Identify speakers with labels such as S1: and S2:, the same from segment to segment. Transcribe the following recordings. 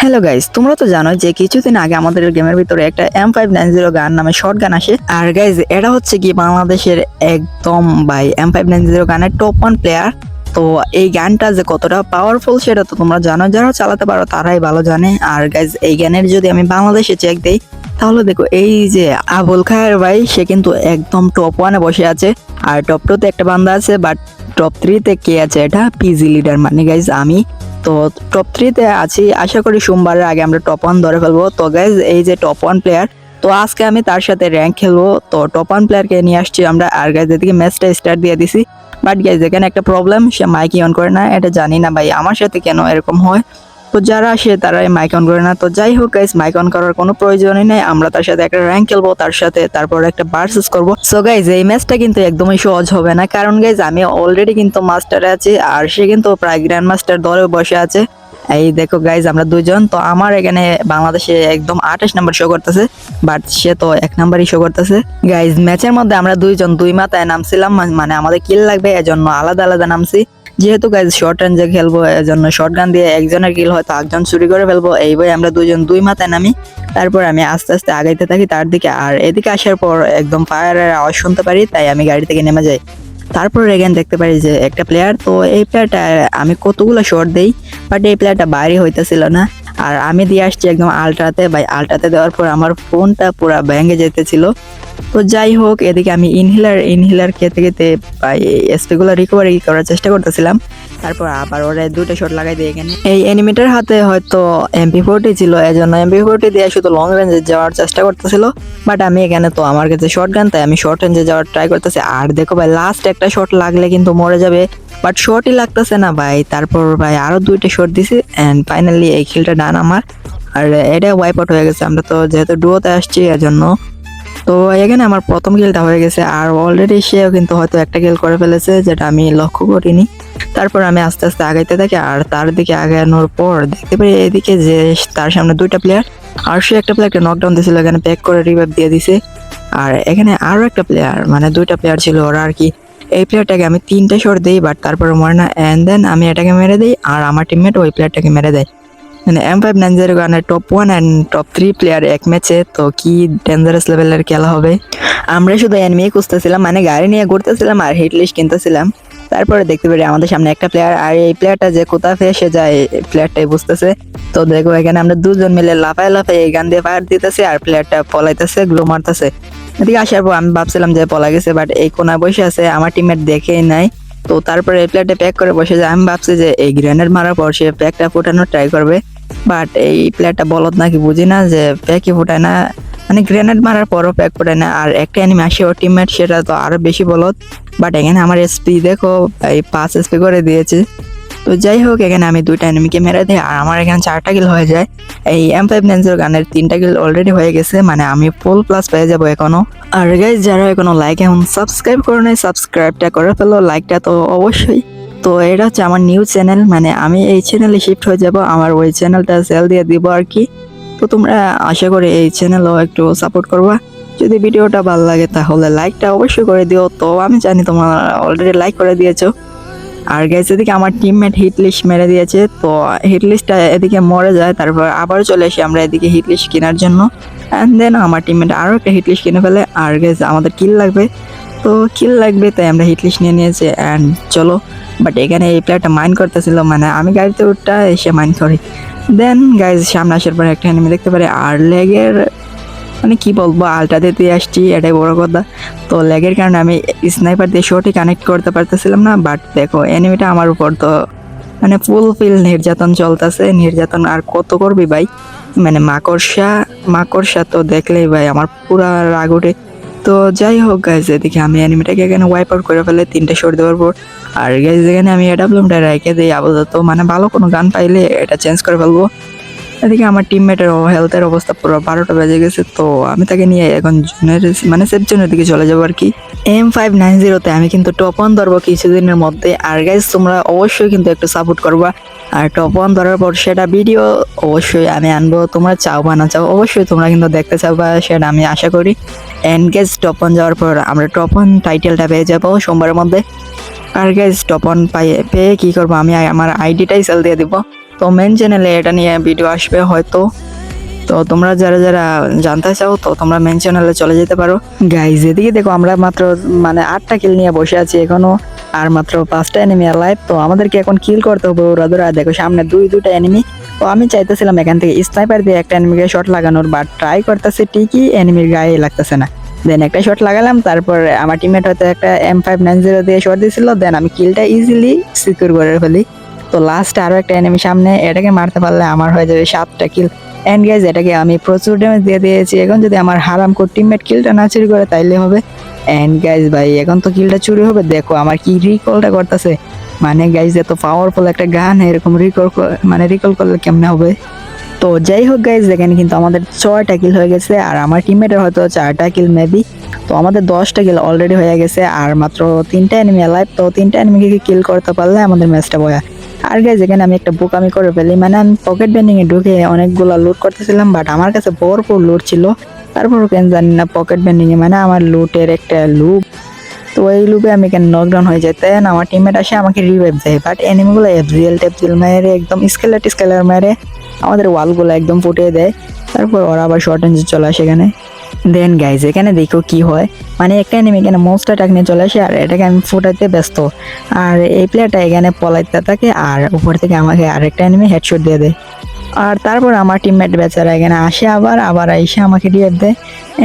S1: Hello guys তোমরা তো জানো যে কিছুদিন আগে আমাদের গেমের ভিতরে একটা এম ফাইভ নাইন জিরো গান নামে শর্ট গান আসে। আর গাইজ এটা হচ্ছে কি বাংলাদেশের একদম, ভাই এম ফাইভ নাইন জিরো গানের টপ ওয়ান প্লেয়ার তো এই গানটা যে কতটা পাওয়ারফুল সেটা তো তোমরা জানো যারা চালাতে পারো তারাই ভালো জানে। আর গাইজ এই গানের যদি আমি বাংলাদেশে চেক দেই, তাহলে দেখো, এই যে আবুল খায়ের ভাই, সে কিন্তু একদম টপ ওয়ানে বসে আছে। আর টপ টু তে একটা বান্দা আছে বাট টপ থ্রিতে কে আছে এটা? পিজি লিডার মানে গাইজ আমি। তো টপ থ্রিতে আছি। আশা করি সোমবারের আগে আমরা টপ ওয়ান ধরে ফেলব। তো গাইজ এই যে টপ ওয়ান প্লেয়ার তো আজকে আমি তার সাথে র্যাঙ্ক খেলব। তো টপ ওয়ান প্লেয়ারকে নিয়ে আসছি আমরা। আর গাইজ এদিকে ম্যাচটা স্টার্ট দিয়ে দিছি। বাট গাইজ এখানে একটা প্রবলেম সে মাইকি অন করে না। এটা জানি না ভাই, আমার সাথে কেন এরকম হয়? তো যারা আসে তারাই মাইক অন করে না। তো যাই হোক গাইস মাইক অন করার কোনো প্রয়োজনই নেই। আমরা তার সাথে একটা র্যাঙ্ক খেলব, তার সাথে তারপর একটা ভার্সেস করব। সো গাইজ এই ম্যাচটা কিন্তু একদমই সহজ হবে না। কারণ গাইজ আমি অলরেডি কিন্তু মাস্টারে আছি, আর সে কিন্তু প্রায় গ্র্যান্ড মাস্টার দলে বসে আছে। এই দেখো গাইজ আমরা দুজন। তো আমার এখানে বাংলাদেশে একদম আঠাশ নাম্বার শো করতেছে বাট সে তো এক নাম্বারই শো করতেছে। গাইজ ম্যাচের মধ্যে আমরা দুইজন, দুই মাথায় নামছিলাম মানে আমাদের কিল লাগবে, এজন্য আলাদা আলাদা নামছি। যেহেতু গাইজ শর্ট রেঞ্জে খেলব, এজন্য শর্ট গান দিয়ে একজনের কিল হয়তো একজন চুরি করে ফেলব। এই বই আমরা দুজন দুই মাথায় নামি। তারপর আমি আস্তে আস্তে আগাইতে থাকি তার দিকে। আর এদিকে আসার পর একদম ফায়ারের আওয়াজ শুনতে পারি, তাই আমি গাড়ি থেকে নেমে যাই। তারপর এখানে দেখতে পারি যে একটা প্লেয়ার তো এই প্লেয়ারটা আমি কতগুলো শর্ট দেই বাট এই প্লেয়ারটা বাইরে হইতেছিল না। আর আমি দিয়ে আসছি একদম আলট্রাতে, ভাই, আলট্রাতে দেওয়ার পর আমার ফোনটা পুরো ভেঙে যেতেছিল। তো যাই হোক, এদিকে আমি ইনহেলার ইনহেলার খেতে খেতে এসপিগুলো রিকভারি করার চেষ্টা করতেছিলাম। তারপর আবার ওরা দুটো শট লাগাই দিয়ে এখানে। এই এনিমিটার হাতে হয়তো এমপি ফোরটি ছিল, এজন্য এমপি ফোরটি দিয়ে শুধু লং রেঞ্জে যাওয়ার চেষ্টা করতেছিল। বাট আমি এখানে তো আমার কাছে শর্ট গান তাই আমি শর্ট রেঞ্জে যাওয়ার ট্রাই করতেছি। আর দেখো ভাই লাস্ট একটা শট লাগলে কিন্তু মরে যাবে। বাট শর্টই লাগতেছে না ভাই। তারপর ভাই আরও দুইটা শট দিছি এন্ড ফাইনালি এই খেলটা ডান আমার। আর এটা ওয়াইপ আউট হয়ে গেছে। আমরা তো যেহেতু ডুয়োতে আসছি এর জন্য তো এখানে আমার প্রথম কিলটা হয়ে গেছে। আর অলরেডি সেও কিন্তু হয়তো একটা কিল করে ফেলেছে, যেটা আমি লক্ষ্য করিনি। তারপর আমি আস্তে আস্তে আগাইতে থাকি, আর তার দিকে আগানোর পর দেখতে পাই এদিকে যে তার সামনে দুইটা প্লেয়ার আর সে একটা প্লেয়ারকে নকডাউন দিয়েছিল, এখানে ব্যাক করে রিভাইভ দিয়ে দিছে। আর এখানে আরও একটা প্লেয়ার মানে দুইটা প্লেয়ার ছিল ওরা আর কি। এই প্লেয়ারটাকে আমি তিনটে শট দিই বাট তারপরে মরে না। অ্যান্ড দেন আমি এটাকে মেরে দিই, আর আমার টিমমেট ওই প্লেয়ারটাকে মেরে দেয়। মানে এম ফাইভ নাইন জিরো গানের top one and top three player এক ম্যাচে তো কি ডেঞ্জারাস লেভেলের খেলা হবে? আমরা শুধু এনিমি খুঁজতেছিলাম মানে গাড়ি নিয়ে ঘুরতেছিলাম আর হিট লিস্ট কিনতেছিলাম। তারপরে দেখতে পারি আমাদের সামনে একটা প্লেয়ার আর এই প্লেয়ারটা যে কোথা ফেসে যায় প্লেয়ারটাই বুঝতেছে। তো দেখো, এখানে আমরা দুজন মিলে লাফায় লাফায় এই গান দিয়ে ফায়ার দিতেছে, আর প্লেয়ারটা পলাইতেছে গ্লো মারতেছে। এদিকে আসার পর আমি ভাবছিলাম যে পলা গেছে বাট এই কোনায় বসে আছে, আমার টিমের দেখেই নাই। তো তারপরে এই প্লেয়ারটা প্যাক করে বসে যায়। আমি ভাবছি যে এই গ্রেনেড মারার পর সে প্যাকটা ফোটানোর ট্রাই করবে বাট এই প্লেয়ারটা বলত নাকি বুঝি না যে প্যাকই ফোটায় না। মানে গ্রেনেড মারার পরও প্যাক করে না আর একটা অ্যানিমে আসে ওর টিমমেট সেটা তো আরও বেশি বলদ। বাট এখানে আমার এসপি দেখো, এই পাঁচ এসপি করে দিয়েছে। তো যাই হোক, এখানে আমি দুইটা এনিমিকে মেরে দিই, আর আমার এখানে চারটা কিল হয়ে যায়। এই এম ফাইভ নাইন জিরো গানের তিনটা কিল অলরেডি হয়ে গেছে মানে আমি ফুল প্লাস পেয়ে যাব এখনও আর গাইজ যারা এখনও লাইক এখন সাবস্ক্রাইব করে নেই সাবস্ক্রাইবটা করে ফেলো লাইকটা তো অবশ্যই। তো এটা হচ্ছে আমার নিউ চ্যানেল মানে আমি এই চ্যানেলে শিফট হয়ে যাব, আমার ওই চ্যানেলটা সেল দিয়ে দিব আর কি। তো তোমরা আশা করি এই চ্যানেলও একটু সাপোর্ট করবা। যদি ভিডিওটা ভালো লাগে তাহলে লাইকটা অবশ্যই করে দিও। তো আমি জানি তোমরা অলরেডি লাইক করে দিয়েছ। আর গাইজ এদিকে আমার টিমমেট হিটলিস্ট মেরে দিয়েছে। তো হিটলিস্টটা এদিকে মরে যায়। তারপর আবার চলে আসি আমরা এদিকে হিটলিস্ট কেনার জন্য। অ্যান্ড দেন আমার টিমমেট আরও একটা হিটলিস্ট কিনে ফেলে। আর গাইজ আমাদের কিল লাগবে। তো কিল লাগবে, তাই আমরা হিটলিস্ট নিয়ে নিয়েছি। অ্যান্ড চলো বাট এখানে এই প্লেয়ারটা মাইন্ড করতেছিল মানে আমি গাড়িতে উঠটা, এসে মাইন্ড করি। দেন গাইজ সামনে আসার পরে একটা এনিমি দেখতে পারি, আর লেগের মানে কি বলব, আলটা দিতে আসছি, এটাই বড় কথা। তো লেগের কারণে আমি স্নাইপার দিয়ে শোটি কানেক্ট করতে পারতেছিলাম না বাট দেখো এনিমিটা আমার উপর তো মানে ফুল ফিল নির্যাতন চলতেছে। নির্যাতন আর কত করবি ভাই? মানে মাকড়সা মাকড়সা তো দেখলেই ভাই, আমার পুরা রাগ উঠে। তো যাই হোক গাইজ এদিকে আমি অ্যানিমেটাকে এখানে ওয়াইপ আউট করে ফেলে, তিনটে শোর দেওয়ার পর। আর গাইজ এখানে আমি এডাব্লুমটা রেখে দিই, আপাতত মানে ভালো কোনো গান পাইলে এটা চেঞ্জ করে ফেলব। এদিকে আমার টিমমেটের হেলথের অবস্থা পুরো বারোটা বেজে গেছে, তো আমি তাকে নিয়ে এখন জুনের মানে সেফ জুনের দিকে চলে যাব আর কি। এম ফাইভ নাইন জিরোতে আমি কিন্তু টপ ওয়ান ধরবো কিছুদিনের মধ্যে। আর গাইজ তোমরা অবশ্যই কিন্তু একটু সাপোর্ট করবা। আর টপ ওয়ান ধরার পর সেটা ভিডিও অবশ্যই আমি আনব। তোমরা চাও বা না চাও, অবশ্যই তোমরা কিন্তু দেখতে চাও বা সেটা আমি আশা করি। এনগেজ টপ ওয়ান যাওয়ার পর আমরা টপ ওয়ান টাইটেলটা পেয়ে যাব সোমবারের মধ্যে। আর গাইজ টপ ওয়ান পাইয়ে পেয়ে কী করব? আমি আমার আইডিটাই সেল দিয়ে দিব। তো মেন চ্যানেলে এটা নিয়ে ভিডিও আসবে হয়তো। তো তোমরা যারা যারা জানতে চাও, তো তোমরা মেন চ্যানেলে চলে যেতে পারো। গাইজ এদিকে দেখো, আমরা মাত্র মানে আটটা কিল নিয়ে বসে আছি এখনও, আর মাত্র পাঁচটা এনিমি আর লাইভ তো আমাদেরকে এখন কিল করতে হবে ওরা। ধরা দেখো, সামনে দুই দুটা এনিমি তো আমি চাইতেছিলাম এখান থেকে স্নাইপার দিয়ে একটা এনিমিকে শট লাগানোর বাট ট্রাই করতেছে ঠিকই এনিমির গায়ে লাগতেছে না। দেন একটা শট লাগালাম, তারপর আমার টিমমেট হয়তো একটা এম ফাইভ নাইন জিরো দিয়ে শট দিয়েছিল দেন আমি কিলটা ইজিলি সিকিউর করে ফেলি। তো লাস্ট আরও একটা এনিমি সামনে, এটাকে মারতে পারলে আমার হয়ে যাবে সাতটা কিল এন্ড গাইজ এটাকে আমি প্রচুর ড্যামেজ দিয়ে দিয়েছি। এখন যদি আমার হারাম কোর টিমমেট কিলটা না চুরি করে, তাইলে হবে। এন্ড গাইজ ভাই, এখন তো কিলটা চুরি হবে। দেখো, আমার কি রিকলটা করতেছে। মানে গাইজ এত পাওয়ারফুল একটা গান, এরকম রিকল মানে রিকল করলে কেমনে হবে? তো যাই হোক গাইজ এখানে কিন্তু আমাদের ছয়টা কিল হয়ে গেছে, আর আমার টিমমেটের হয়তো চারটা কিল মেবি তো আমাদের দশটা কিল অলরেডি হয়ে গেছে, আর মাত্র তিনটা এনিমি লাইভ তো তিনটা এনিমিকে কিল করতে পারলে আমাদের ম্যাচটা বয়া। আর গাইজ এখানে আমি একটা বুক আমি করে ফেলি। মানে আমি পকেট বেন্ডিং এ ঢুকে অনেকগুলো লুট করতেছিলাম বাট আমার কাছে ভরপুর লুট ছিল। তারপর কেন জানি না পকেট বেন্ডিং এ মানে আমার লুটের একটা লুপ তো এই লুপে আমি কেন নকডাউন হয়ে যায় তাই আমার টিমমেট আসে, আমাকে রিভাইভ দেয়। বাট এনিমিগুলো এফজিএল টেপজিএল মেরে, একদম স্কেলার টিস্কেলার মেরে আমাদের ওয়ালগুলো একদম ফুটিয়ে দেয়। তারপর ওরা আবার শর্ট রেঞ্জে চলে আসে এখানে। দেন গাইজ এখানে দেখো কি হয়। মানে একটা এনিমি এখানে মোস্ট অ্যাটাক নিয়ে চলে আসে, আর এটাকে আমি ফুটাতে ব্যস্ত। আর এই প্লেয়ারটা এখানে পলাইতে থাকে, আর উপর থেকে আমাকে আরেকটা এনিমি হেডশট দিয়ে দেয়। আর তারপর আমার টিমমেট বেচারা এখানে আসে আবার আবার এসে আমাকে রিয়েট দেয়।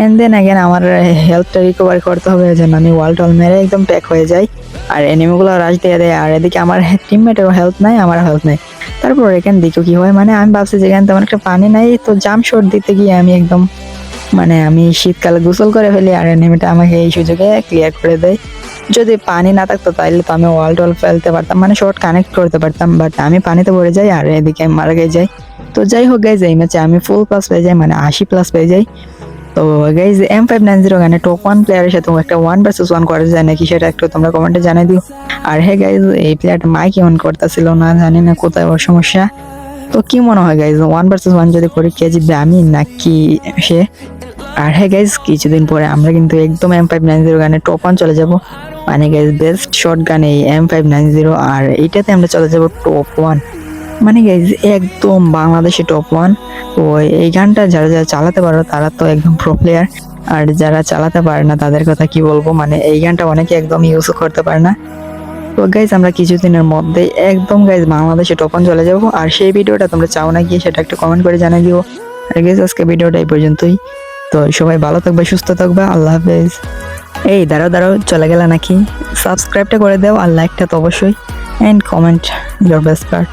S1: এন্ড দেন এখানে আমার হেলথটা রিকভার করতে হবে, এই জন্য আমি ওয়াল টল মেরে একদম প্যাক হয়ে যাই। আর এনিমিগুলো রাশ দিয়ে দেয়, আর এদিকে আমার টিমমেটেরও হেলথ নাই, আমার হেলথ নাই। তারপর এখানে দেখো কি হয় মানে আমি ভাবছি যেখানে তেমন একটা পানি নাই, তো জাম শট দিতে গিয়ে আমি একদম মানে আমি শীতকালে গোসল করে ফেলি আর এনিমিটা আমাকে এই সুযোগে ক্লিয়ার করে দেয়। যদি পানি না থাকতো তাহলে তো আমি ওয়াল টল ফেলতে পারতাম মানে শর্ট কানেক্ট করতে পারতাম বাট আমি পানিতে পড়ে যাই আর এদিকে মারা গিয়ে যাই। তো যাই হোক গাইজ এই ম্যাচে আমি ফুল প্লাস পেয়ে যাই মানে আশি প্লাস পেয়ে যাই। তো guys M five nine zero গানে টপ ওয়ান প্লেয়ারের সাথে একটা ওয়ান ভার্সেস ওয়ান করা যায় নাকি সেটা একটু তোমরা কমেন্টে জানিয়ে দিও। আর হ্যাঁ গাইজ এই প্লেয়ারটা মাইক অন করতেছিল, না জানি না কোথায়, ওর সমস্যা। তো কি মনে হয় গাইজ ওয়ান ভার্সেস ওয়ান যদি করি, কে জিতবে? আমি নাকি সে? আর হ্যাঁ গাইজ কিছুদিন পরে আমরা কিন্তু একদম এম ফাইভ নাইন জিরো গানে টপ ওয়ান চলে যাব। মানে গাইজ বেস্ট শর্ট গান এই এম ফাইভ নাইন জিরো আর এইটাতে আমরা চলে যাব টপ ওয়ান মানে গাইজ একদম বাংলাদেশে টপ ওয়ান তো এই গানটা যারা যারা চালাতে পারো, তারা তো একদম প্রো প্লেয়ার আর যারা চালাতে পারে না, তাদের কথা কি বলব? মানে এই গানটা অনেকে একদম ইউজ করতে পারে না। তো গাইজ আমরা কিছুদিনের মধ্যে একদম গাইজ বাংলাদেশে টপন চলে যাব। আর সেই ভিডিওটা তোমরা চাও না গিয়ে, সেটা একটু কমেন্ট করে জানিয়ে দিও। আর গাইজ আজকে ভিডিওটা এই পর্যন্তই। তো সবাই ভালো থাকবে, সুস্থ থাকবে, আল্লাহ হাফেজ। এই, দাঁড়াও দাঁড়াও, চলে গেলে নাকি? সাবস্ক্রাইবটা করে দাও, আর লাইকটা তো অবশ্যই। And comment your best part